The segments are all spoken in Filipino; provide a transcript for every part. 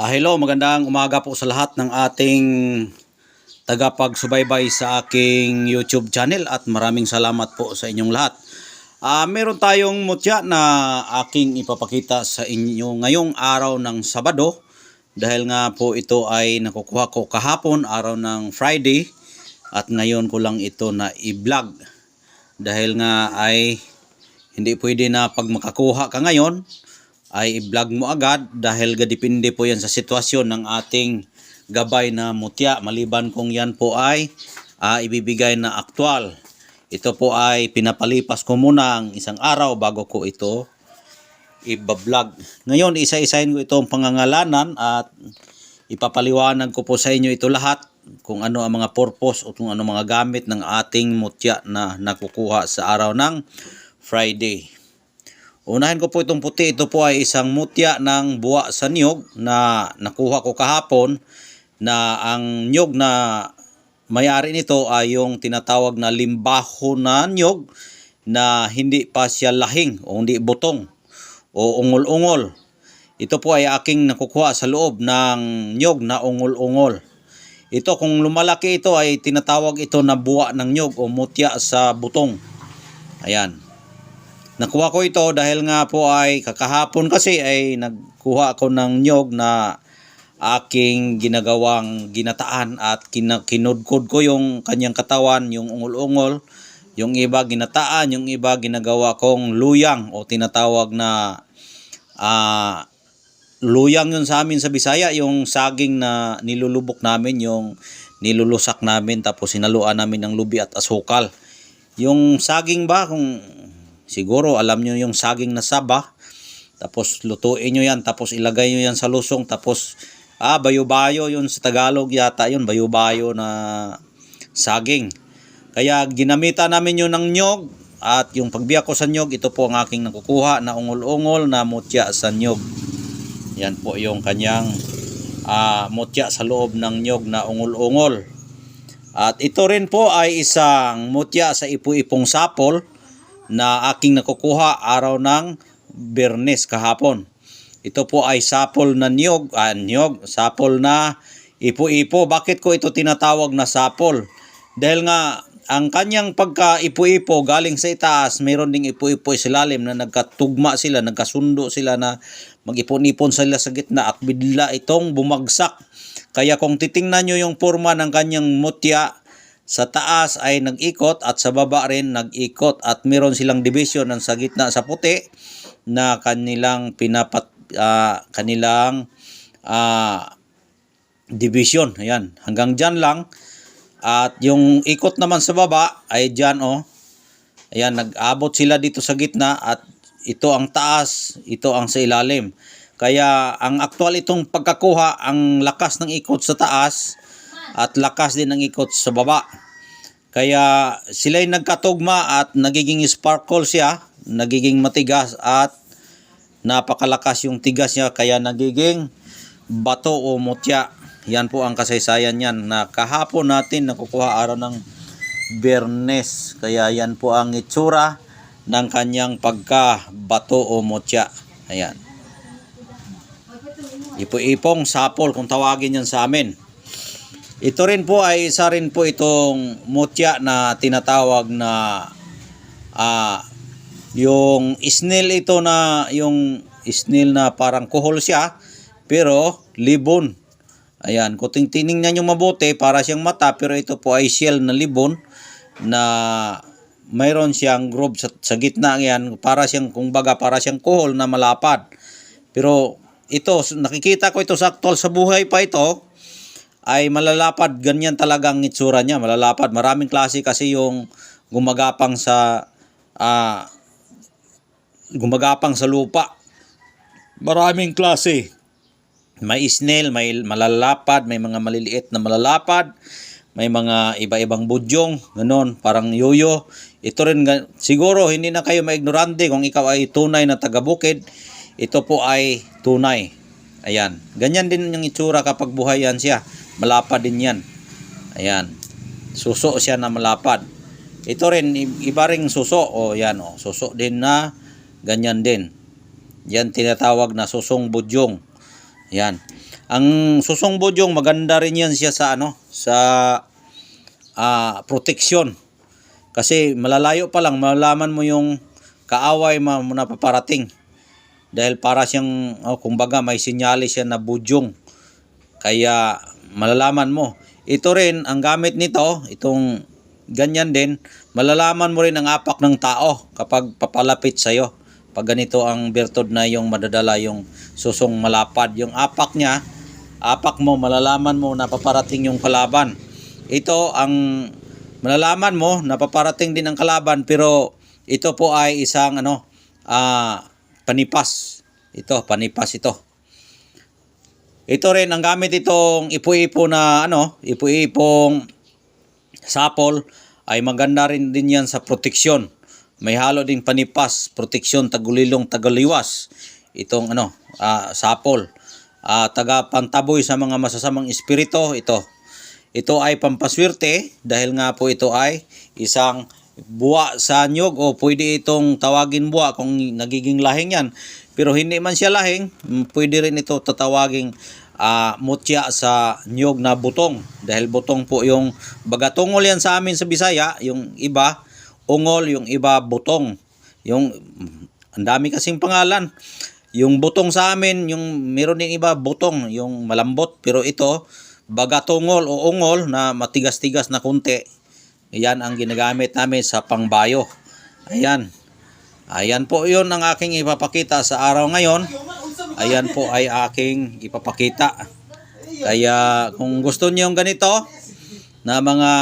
Ah, hello, magandang umaga po sa lahat ng ating tagapagsubaybay sa aking YouTube channel at maraming salamat po sa inyong lahat. Ah, meron tayong mutya na aking ipapakita sa inyo ngayong araw ng Sabado dahil nga po ito ay nakukuha ko kahapon araw ng Friday at ngayon ko lang ito na i-vlog dahil nga ay hindi pwede na pag makakuha ka ngayon ay i-vlog mo agad dahil gadipinde po yan sa sitwasyon ng ating gabay na mutya maliban kung yan po ay ah, ibibigay na aktwal. Ito po ay pinapalipas ko muna ang isang araw bago ko ito i-vlog. Ngayon isa-isahin ko itong pangangalanan at ipapaliwanag ko po sa inyo ito lahat kung ano ang mga purpose o kung ano mga gamit ng ating mutya na nakukuha sa araw ng Friday. Unahin ko po itong puti. Ito po ay isang mutya ng buwa sa niyog na nakuha ko kahapon na ang niyog na may-ari nito ay yung tinatawag na limbaho na niyog na hindi pa siya lahing o hindi butong o ungol-ungol. Ito po ay aking nakukuha sa loob ng niyog na ungol-ungol. Ito kung lumalaki ito ay tinatawag ito na buwa ng niyog o mutya sa butong. Ayan. Nakuha ko ito dahil nga po ay kakahapon kasi ay nagkuha ako ng nyog na aking ginagawang ginataan at kina- kinudkod ko yung kanyang katawan, yung ungol-ungol. Yung iba ginataan, yung iba ginagawa kong luyang o tinatawag na ah, luyang yun sa amin sa Bisaya, yung saging na nilulubok namin, yung nilulusak namin tapos sinaluan namin ng lubi at asukal. Yung saging ba, kung siguro alam nyo yung saging na saba, tapos lutuin nyo yan, tapos ilagay nyo yan sa lusong, tapos ah, bayo-bayo yun sa Tagalog yata yun, bayo-bayo na saging. Kaya ginamitan namin yun ng nyog, at yung pagbiyak ko sa nyog, ito po ang aking nakukuha na ungol-ungol na mutya sa nyog. Yan po yung kanyang ah, mutya sa loob ng nyog na ungol-ungol. At ito rin po ay isang mutya sa ipu-ipong sapol na aking nakukuha araw ng Bernes kahapon. Ito po ay sapol na niyog, ah, niyog, sapol na ipo-ipo. Bakit ko ito tinatawag na sapol? Dahil nga ang kanyang pagka ipo-ipo galing sa itaas, mayroon ding ipo-ipo sa ilalim na nagkatugma sila, nagkasundo sila na mag-ipon-ipon sila sa gitna at bigla itong bumagsak. Kaya kung titingnan nyo yung forma ng kanyang mutya, sa taas ay nag-ikot at sa baba rin nag-ikot at meron silang division ng sa gitna sa puti na kanilang pinapat ah, kanilang ah, division. Ayan, hanggang dyan lang. At yung ikot naman sa baba ay dyan oh. Ayan, nag-abot sila dito sa gitna at ito ang taas, ito ang sa ilalim. Kaya ang aktual itong pagkakuha, ang lakas ng ikot sa taas at lakas din ng ikot sa baba. Kaya sila'y nagkatugma at nagiging sparkle siya, nagiging matigas at napakalakas yung tigas niya kaya nagiging bato o mutya. Yan po ang kasaysayan niyan na kahapon natin nakukuha araw ng Bernes. Kaya yan po ang itsura ng kanyang pagka bato o mutya. Ayan. Ipo-ipong sapol kung tawagin yan sa amin. Ito rin po ay isa rin po itong mutya na tinatawag na ah yung snail ito na yung snail na parang kuhol siya pero libon. Ayan, kung tiningnan nyo mabuti para siyang mata pero ito po ay shell na libon na mayroon siyang groove sa, sa gitna yan para siyang kumbaga para siyang kuhol na malapad. Pero ito nakikita ko ito sa actual sa buhay pa ito ay malalapad. Ganyan talagang itsura niya. Malalapad. Maraming klase kasi yung gumagapang sa ah, gumagapang sa lupa. Maraming klase. May snail may malalapad may mga maliliit na malalapad may mga iba-ibang budyong ganon parang yoyo. Ito rin siguro hindi na kayo maignorante kung ikaw ay tunay na taga-bukid. Ito po ay tunay. Ayan. Ganyan din yung itsura kapag buhay yan siya malapad din yan. Ayan. Suso siya na malapad. Ito rin iba ring suso. O yan o. Suso din na ganyan din. Yan tinatawag na susong budyong. Yan. Ang susong budyong maganda rin yan siya sa ano, sa ah, protection. Kasi malalayo pa lang, malalaman mo yung kaaway mo na paparating. Dahil para siyang, oh, kumbaga may sinyalis siya na budyong. Kaya malalaman mo. Ito rin, ang gamit nito, itong ganyan din, malalaman mo rin ang apak ng tao kapag papalapit sa'yo. Pag ganito ang bertod na yung madadala yung susong malapad. Yung apak niya, apak mo, malalaman mo na paparating yung kalaban. Ito ang malalaman mo na paparating din ang kalaban pero ito po ay isang ano ah panipas. Ito, panipas ito. Ito rin ang gamit itong ipo-ipo na ano, ipo-ipong sapol ay maganda rin din yan sa proteksyon. May halo ding panipas, proteksyon, tagulilong, tagaliwas. Itong ano, ah, sapol. Ah, taga pantaboy sa mga masasamang espiritu ito. Ito ay pampaswerte dahil nga po ito ay isang buwa sa nyog o pwede itong tawagin buwa kung nagiging lahing yan. Pero hindi man siya lahing, mm, pwede rin ito tatawaging ah, mutya sa nyog na butong. Dahil butong po yung bagatungol yan sa amin sa Bisaya, yung iba ungol, yung iba butong. Yung mm, ang dami kasing pangalan. Yung butong sa amin, yung meron din iba butong, yung malambot. Pero ito, bagatungol o ungol na matigas-tigas na kunti. Yan ang ginagamit namin sa pangbayo. Ayan. Ayan po yun ang aking ipapakita sa araw ngayon. Ayan po ay aking ipapakita. Kaya kung gusto niyo yung ganito na mga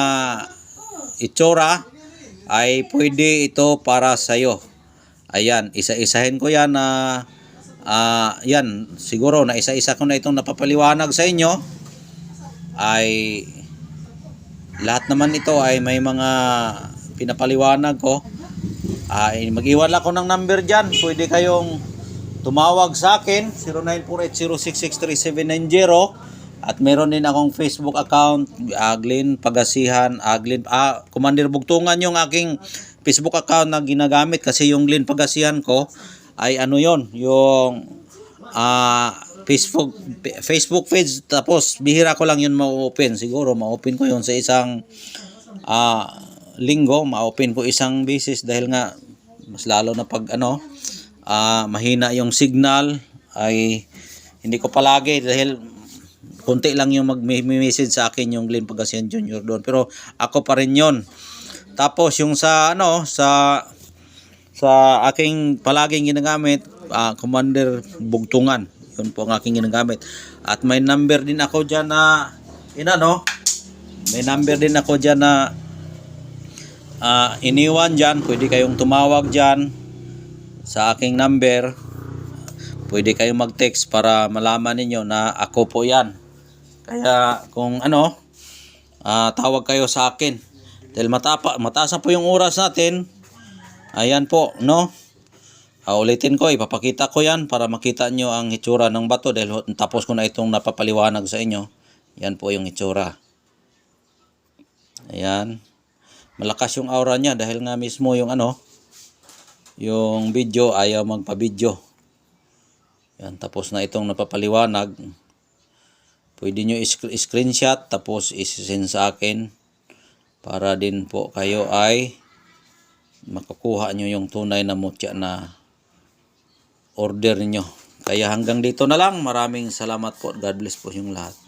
itsura ay pwede ito para sa iyo. Ayan, isa-isahin ko yan na ah, yan, siguro na isa-isa ko na itong napapaliwanag sa inyo ay lahat naman ito ay may mga pinapaliwanag ko. Ay mag-iwan lang ako ng number diyan. Pwede kayong tumawag sa akin 0948066370 at meron din akong Facebook account Aglin Pagasihan Aglin ah, Commander Bugtungan yung aking Facebook account na ginagamit kasi yung Glin Pagasihan ko ay ano yon yung ah Facebook Facebook page. Tapos bihira ko lang yun ma-open. Siguro ma-open ko yun sa isang ah linggo ma-open ko isang beses dahil nga mas lalo na pag ano ah mahina yung signal ay hindi ko palagi dahil konti lang yung mag-message sa akin yung Glenn Pagasian Jr. doon. Pero ako pa rin yon tapos yung sa ano sa sa aking palaging ginagamit ah, Commander Bugtungan. Yun po ang aking ginagamit. At may number din ako dyan na inano may number din ako dyan na ah, iniwan dyan pwede kayong tumawag dyan sa aking number pwede kayong mag-text para malaman ninyo na ako po yan kaya kung ano ah, tawag kayo sa akin dahil matapa, mataas na po yung oras natin ayan po no Ah, ulitin ko, ipapakita ko yan para makita nyo ang itsura ng bato dahil tapos ko na itong napapaliwanag sa inyo. Yan po yung itsura. Ayan. Malakas yung aura niya dahil nga mismo yung ano, yung video ayaw magpa-video. Yan, tapos na itong napapaliwanag. Pwede nyo is- screenshot tapos isend sa akin para din po kayo ay makakuha nyo yung tunay na mutya na order niyo. Kaya hanggang dito na lang. Maraming salamat po. God bless po yung lahat.